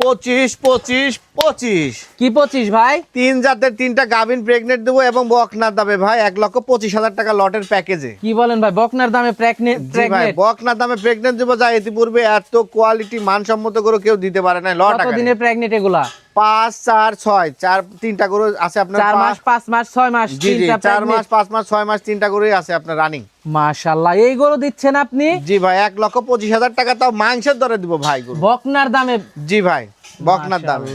পঁচিশ পঁচিশ পঁচিশ। কি পঁচিশ ভাই? তিন জাতের তিনটা গাভিন প্রেগনেন্ট দেবো এবং বকনার দামে ভাই এক লক্ষ পঁচিশ হাজার টাকা লটের প্যাকেজে কি বলেন ভাই বকনার দামে প্রেগনেন্ট বকনার দামে প্রেগনেন্ট দেবো যা ইতিপূর্বে এত কোয়ালিটি মানসম্মত করে কেউ দিতে পারে না লট দিনের প্রেগনেন্ট এগুলা? পাঁচ চার ছয়। চার তিনটা করে আছে আপনার চার মাস পাঁচ মাস ছয় মাস চার মাস পাঁচ মাস ছয় মাস তিনটা করে আছে আপনার রানিং মাশাআল্লাহ এই গরু দিচ্ছেন আপনি? জি ভাই এক লক্ষ পঁচিশ হাজার টাকা তাও মাংসের দরে দিব ভাই গরু। বকনার দামে। জি ভাই বকনার দামে।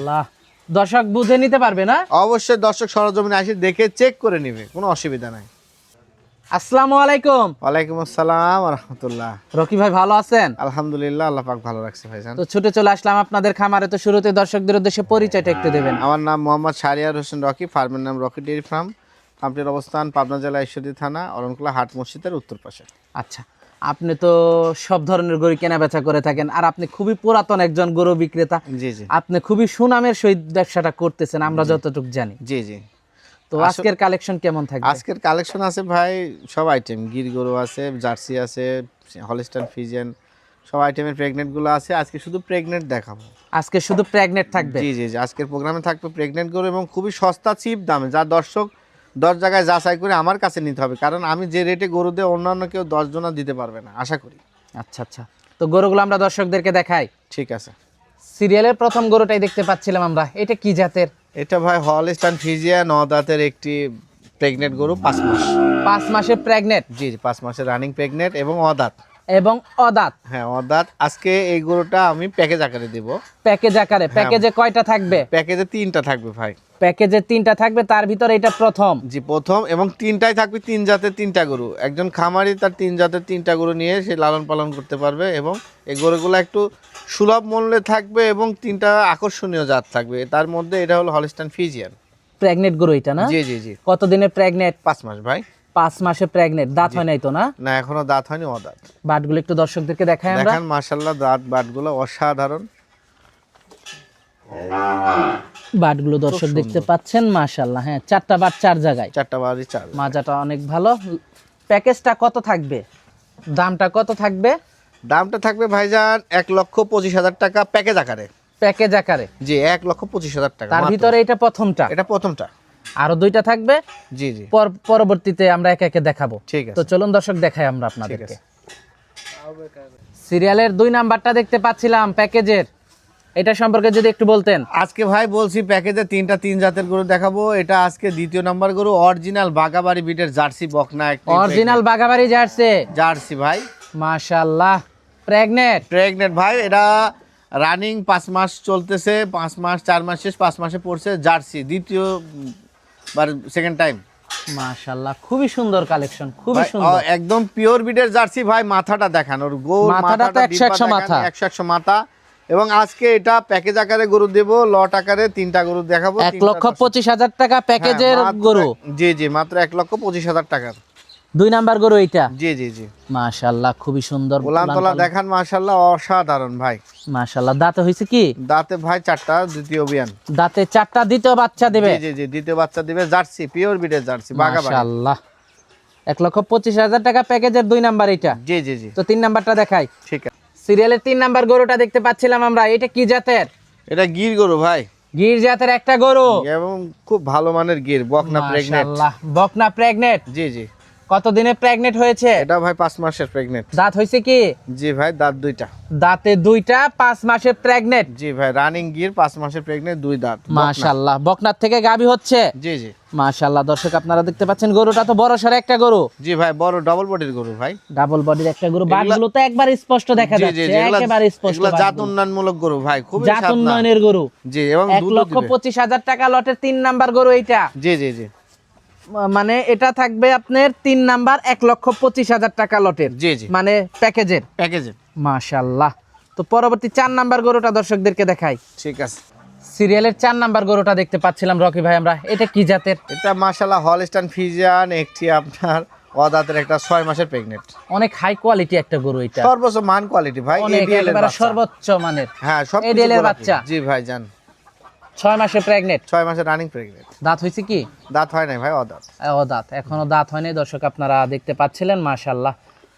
দর্শক বুঝে নিতে পারবে না? অবশ্যই দর্শক সরজমিনে আসে দেখে চেক করে নিবে কোনো অসুবিধা নাই। আসসালামু আলাইকুম। ওয়ালাইকুম আসসালাম রহমতুল্লাহ রকি ভাই ভালো আছেন? আলহামদুলিল্লাহ আল্লাহ পাক ভালো রাখছে ভাইজান তো ছুটে চলে আসলাম আপনাদের খামারে। তো শুরুতে দর্শকদের উদ্দেশ্যে পরিচয়টা একটু দেবেন। আমার নাম মোহাম্মদ শারিয়ার হোসেন রকি ফার্মের নাম রকি ডেয়ারি ফার্ম। ফার্মটির অবস্থান পাবনা জেলা ঈশ্বরদী থানা অরণকুলা হাট মসজিদের উত্তর পাশে। আচ্ছা আপনি তো সব ধরনের গরু কেনা বেচা করে থাকেন আর আপনি খুবই পুরাতন একজন গরু বিক্রেতা। জি জি। আপনি খুবই সুনামের সহিত ব্যবসাটা করতেছেন আমরা যতটুকু জানি। জি জি। তো আজকের কালেকশন কেমন থাকবে? আজকের কালেকশন আছে ভাই সব আইটেম গির গরু আছে জার্সি আছে হলিস্টান ফিজেন সব আইটেমের প্রেগনেন্টগুলো আছে। আজকে শুধু প্রেগনেন্ট দেখাবো। আজকে শুধু প্রেগনেন্ট থাকবে? জি জি জি আজকের প্রোগ্রামে থাকবে প্রেগনেন্ট গরু এবং খুবই সস্তা চিপ দামে। যা দর্শক দশ জায়গায় যাচাই করে আমার কাছে নিতে হবে। কারণ আমি যে রেটে গরু দিয়ে অন্যান্য কেউ দশ জনা দিতে পারবে না আশা করি। আচ্ছা আচ্ছা। তো গরুগুলো আমরা দর্শকদেরকে দেখাই। ঠিক আছে। সিরিয়ালের প্রথম গরুটাই দেখতে পাচ্ছিলাম আমরা। এটা কি জাতের? এটা ভাই হলস্টান ফিজিয়া নদাতের একটি প্রেগনেন্ট গরু পাঁচ মাস। পাঁচ মাসের প্রেগনেন্ট জি জি পাঁচ মাসের রানিং প্রেগনেন্ট এবং অদাত। এবং অদাত? হ্যাঁ অদাত। আজকে এই গরুটা আমি প্যাকেজ আকারে দেব। প্যাকেজ আকারে। প্যাকেজে কয়টা থাকবে? প্যাকেজে তিনটা থাকবে ভাই। প্যাকেজে তিনটা থাকবে তার ভিতরে এটা প্রথম। জি প্রথম এবং তিনটাই থাকবে তিন জাতের তিনটা গরু। একজন খামারি তার তিন জাতের তিনটা গরু নিয়ে সে লালন পালন করতে পারবে এবং এই গরুগুলো একটু সুলভ মূল্যে থাকবে এবং তিনটা আকর্ষণীয় জাত থাকবে। তার মধ্যে এটা হলো হলিস্টান ফিজিয়ান প্রেগনেন্ট গরু এটা না? জি জি জি। কত দিনের প্রেগনেন্ট পাঁচ মাস ভাই। পাঁচ মাসে প্রেগনেন্ট দাঁত হয় নাই তো না? না এখনও দাঁত হয়নি অদাঁত। বাটগুলো একটু দর্শকদেরকে দেখায় আমরা। দেখেন মার্শাল্লাহ দাঁত বাটগুলো অসাধারণ। বাটগুলো দর্শক দেখতে পাচ্ছেন মাশাল্লাহ হ্যাঁ চারটা বাট চার জায়গায়। চারটা বাড়ি চার মাজাটা অনেক ভালো। প্যাকেজটা কত থাকবে? দামটা কত থাকবে? দামটা থাকবে ভাইজান এক লক্ষ পঁচিশ হাজার টাকা প্যাকেজ আকারে। প্যাকেজ আকারে? জি এক লক্ষ পঁচিশ হাজার টাকা তার মাত্র। ভিতরে এটা প্রথমটা? এটা প্রথমটা। আরও দুইটা থাকবে? জি জি। পর- পরবর্তীতে আমরা একে একে দেখাবো। ঠিক আছে। তো চলুন দর্শক দেখাই আমরা আপনাদেরকে আছে। সিরিয়ালের দুই নাম্বারটা দেখতে পাচ্ছিলাম প্যাকেজের। এটা সম্পর্কে যদি একটু বলতেন। আজকে ভাই বলছি প্যাকেজে তিনটা তিন জাতের গরু দেখাবো। এটা আজকে দ্বিতীয় নাম্বার গরু অরিজিনাল বাগাবাড়ি বিটের জার্সি বকনা একটি অরিজিনাল বাগাবাড়ি জার্সি। জার্সি ভাই। মাশাল্লাহ প্রেগনেট প্রেগনেন্ট ভাই এটা রানিং পাঁচ মাস চলতেছে পাঁচ মাস চার মাস শেষ পাঁচ মাসে পড়ছে জার্সি দ্বিতীয় বার সেকেন্ড টাইম মাশাল্লাহ খুবই সুন্দর কালেকশন খুবই সুন্দর। একদম পিওর বিটের জার্সি ভাই মাথাটা দেখান ওর গোল মাথাটা তো মাথাটা 100 মাথা। দেখান, একশো একশো মাথা। এবং আজকে এটা প্যাকেজ আকারে গরু দেব লট আকারে তিনটা গরু দেখাবো এক লক্ষ পঁচিশ হাজার টাকা প্যাকেজের হ্যাঁ, গরু। জি জি মাত্র এক লক্ষ পঁচিশ হাজার টাকার। দুই নাম্বার গরু এইটা? জি জি জি। মাশাল্লাহ খুবই সুন্দর ওলান তোলা দেখান মাশাল্লাহ অসাধারণ ভাই। মাশাল্লাহ দাঁতে হয়েছে কি? দাঁতে ভাই চারটা দ্বিতীয় অভিযান। দাঁতে চারটা দ্বিতীয় বাচ্চা দেবে? জি জি জি দ্বিতীয় বাচ্চা দিবে জার্সি পিওর বিটের জার্সি বাগাবাড়ি মাশাল্লাহ এক লক্ষ পঁচিশ হাজার টাকা প্যাকেজের দুই নাম্বার এটা জি জি জি। তো তিন নাম্বারটা দেখাই। ঠিক আছে। সিরিয়ালের তিন নাম্বার গরুটা দেখতে পাচ্ছিলাম আমরা। এটা কি জাতের? এটা গির গরু ভাই। গির জাতের একটা গরু। এবং খুব ভালো মানের গির বকনা প্রেগনেন্ট বকনা প্রেগনেট? জি জি। কত দিনে প্রেগনেট হয়েছে? এটা ভাই পাঁচ মাসের প্রেগনেন্ট দাঁত হয়েছে কি? জি ভাই দাঁত দুইটা। দাঁতে দুইটা পাঁচ মাসের প্রেগনেট জি ভাই রানিং গির পাঁচ মাসের প্রেগনেন্ট দুই দাঁত। বকনা। মাশাল্লাহ বকনার থেকে গাবি হচ্ছে? জি জি। মাশাল্লাহ দর্শক আপনারা দেখতে পাচ্ছেন গরুটা তো বড় সড়ো একটা গরু। জি ভাই বড় ডাবল বডির গরু ভাই। ডাবল বডির একটা গরু বাটগুলো তো একবার স্পষ্ট দেখা যাচ্ছে একেবারে স্পষ্ট এগুলা জাত। উন্নয়নমূলক গরু ভাই খুবই জাত উন্নয়নের গরু। জি এবং এক দুধও লক্ষ দিবে। পঁচিশ হাজার টাকা লটের তিন নাম্বার গরু এইটা। জি জি জি। মানে এটা থাকবে আপনার তিন নাম্বার এক লক্ষ পঁচিশ হাজার টাকা লটের। জি জি। মানে প্যাকেজের। প্যাকেজে মাশাল্লাহ। তো পরবর্তী চার নাম্বার গরুটা দর্শকদেরকে দেখাই। ঠিক আছে। সিরিয়ালের চার নাম্বার গরুটা দেখতে পাচ্ছিলাম রকি ভাই আমরা। এটা কি জাতের? এটা মাশাল্লাহ হলস্টান ফিজিয়ান একটি আপনার অদাতের একটা ছয় মাসের প্রেগনেন্ট অনেক হাই কোয়ালিটি একটা গরু এটা। সর্বোচ্চ মান কোয়ালিটি ভাই এর সর্বোচ্চ মানের। হ্যাঁ সব এর বাচ্চা। জি ভাই জান ছয় মাসে প্রেগনেট ছয় মাসে রানিং প্রেগনেন্ট দাঁত হয়েছে কি? দাঁত হয় নাই ভাই অদাত। ও দাঁত এখনও দাঁত হয়নি দর্শক আপনারা দেখতে পাচ্ছিলেন মাশাল্লাহ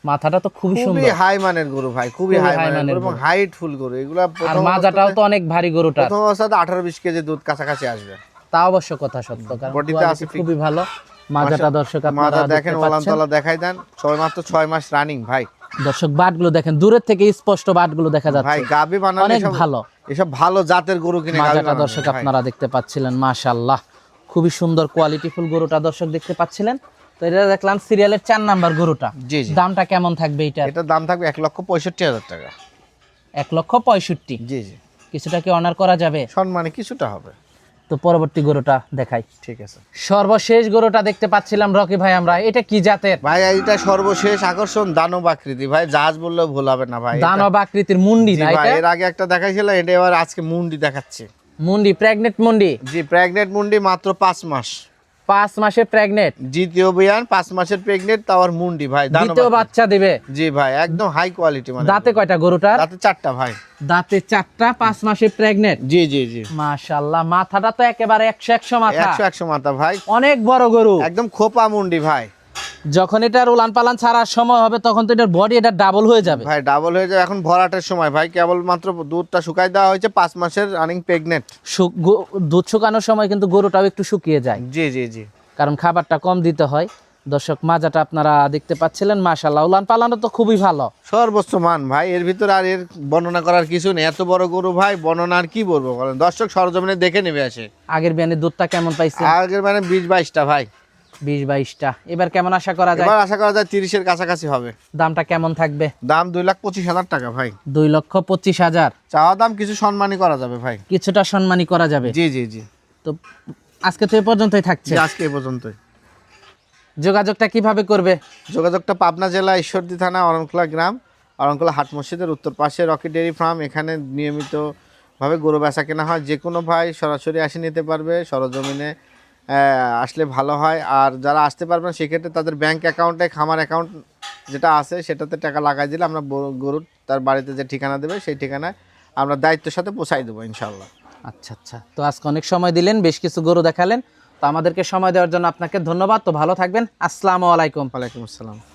মাথাটা তো খুবই সুন্দর। খুবই হাই মানের গরু ভাই খুবই হাই মানের এবং হাইট ফুল গরু। এগুলা আর মাজাটাও তো অনেক ভারী গরুটা প্রথম অবস্থাতে আঠারো বিশ কেজি দুধ কাছাকাছি আসবে। তা অবশ্য কথা সত্য কারণ বডিতে আছে খুবই ভালো। মাজাটা দর্শক আপনারা দেখেন দেখেন ওলান দেখাই দেন। ছয় মাত্র ছয় মাস রানিং ভাই। দর্শক বাটগুলো দেখেন দূরের থেকে স্পষ্ট বাটগুলো দেখা যাচ্ছে। ভাই গাবি বানালে অনেক ভালো। এসব ভালো জাতের গরু কিনে মাজাটা দর্শক আপনারা দেখতে পাচ্ছিলেন মাশাআল্লাহ। খুবই সুন্দর কোয়ালিটিফুল গরুটা দর্শক দেখতে পাচ্ছিলেন। তো এটা দেখলাম সিরিয়ালের চার নাম্বার গরুটা। জি জি। দামটা কেমন থাকবে এটা এটা দাম থাকবে এক লক্ষ পঁয়ষট্টি হাজার টাকা। এক লক্ষ পঁয়ষট্টি। জি জি। কিছুটা কি অনার করা যাবে? সম্মানে কিছুটা হবে। তো পরবর্তী গরুটা দেখাই। ঠিক আছে। সর্বশেষ গরুটা দেখতে পাচ্ছিলাম রকি ভাই আমরা। এটা কি জাতের? ভাই এটা সর্বশেষ আকর্ষণ দানব আকৃতি। ভাই জাহাজ বললেও ভুল হবে না ভাই দানব আকৃতির মুন্ডি না এটা এর আগে একটা দেখাইছিল এটা এবার আজকে মুন্ডি দেখাচ্ছে। মুন্ডি প্রেগনেন্ট মুন্ডি? জি প্রেগনেন্ট মুন্ডি মাত্র পাঁচ মাস। পাঁচ মাসে প্রেগনেন্ট দ্বিতীয় বিয়ান পাঁচ মাসের প্রেগনেন্ট তাওয়ার মুন্ডি ভাই দ্বিতীয় বাচ্চা দিবে। জি ভাই একদম হাই কোয়ালিটি মানে। দাঁতে কয়টা গরুটা দাঁতে চারটা ভাই। দাঁতে চারটা পাঁচ মাসে প্রেগনেন্ট জি জি জি। মাশাল্লাহ মাথাটা তো একেবারে একশো একশো মাথা। একশো একশো মাথা ভাই। অনেক বড় গরু। একদম খোপা মুন্ডি ভাই। যখন এটার উলান পালান ছাড়ার সময় হবে তখন তো এটার বডি এটা ডাবল হয়ে যাবে। ভাই ডাবল হয়ে যাবে। এখন ভরাটের সময়। ভাই কেবল মাত্র দুধটা শুকাই দেওয়া হয়েছে পাঁচ মাসের রানিং প্রেগনেন্ট দুধ শুকানোর সময় কিন্তু গরুটাও একটু শুকিয়ে যায়। জি জি জি। কারণ খাবারটা কম দিতে হয়। দর্শক মাজাটা আপনারা দেখতে পাচ্ছিলেন মাশাল্লাহ উলান পালানো তো খুবই ভালো। সর্বোচ্চ মান ভাই এর ভিতরে আর এর বর্ণনা করার কিছু নেই। এত বড় গরু ভাই বর্ণনা আর কি বলব বলেন? দর্শক সরজমিনে দেখে নেবে আসে আগের বিয়ানের দুধটা কেমন পাইছে আগের মানে বিশ বাইশটা ভাই। বিশ বাইশটা। এবার কেমন আশা করা যায়? এবার আশা করা যায় তিরিশের কাছাকাছি হবে। দামটা কেমন থাকবে? দাম দুই লাখ পঁচিশ হাজার টাকা ভাই। দুই লক্ষ পঁচিশ হাজার। চাওয়া দাম কিছু সম্মানই করা যাবে ভাই। কিছুটা করা যাবে। জি জি জি। তো আজকে তো এ পর্যন্তই থাকছে। আজকে এ পর্যন্তই। যোগাযোগটা কীভাবে করবে? যোগাযোগটা পাবনা জেলা ঈশ্বরদী থানা অরণখোলা গ্রাম অরণখোলা হাট মসজিদের উত্তর পাশে রকি ডেয়ারি ফার্ম। এখানে নিয়মিতভাবে গরু বেচা কেনা হয়। যে কোনো ভাই সরাসরি আসে নিতে পারবে সরজমিনে। আসলে ভালো হয়। আর যারা আসতে পারবেন সেক্ষেত্রে তাদের ব্যাঙ্ক অ্যাকাউন্টে খামার অ্যাকাউন্ট যেটা আছে সেটাতে টাকা লাগাই দিলে আমরা গরু গরুর তার বাড়িতে যে ঠিকানা দেবে সেই ঠিকানায় আমরা দায়িত্বের সাথে পৌঁছাই দেবো ইনশাল্লাহ আচ্ছা আচ্ছা। তো আজকে অনেক সময় দিলেন বেশ কিছু গরু দেখালেন। তো আমাদেরকে সময় দেওয়ার জন্য আপনাকে ধন্যবাদ। তো ভালো থাকবেন। আসসালামু আলাইকুম। ওয়ালাইকুম আসসালাম।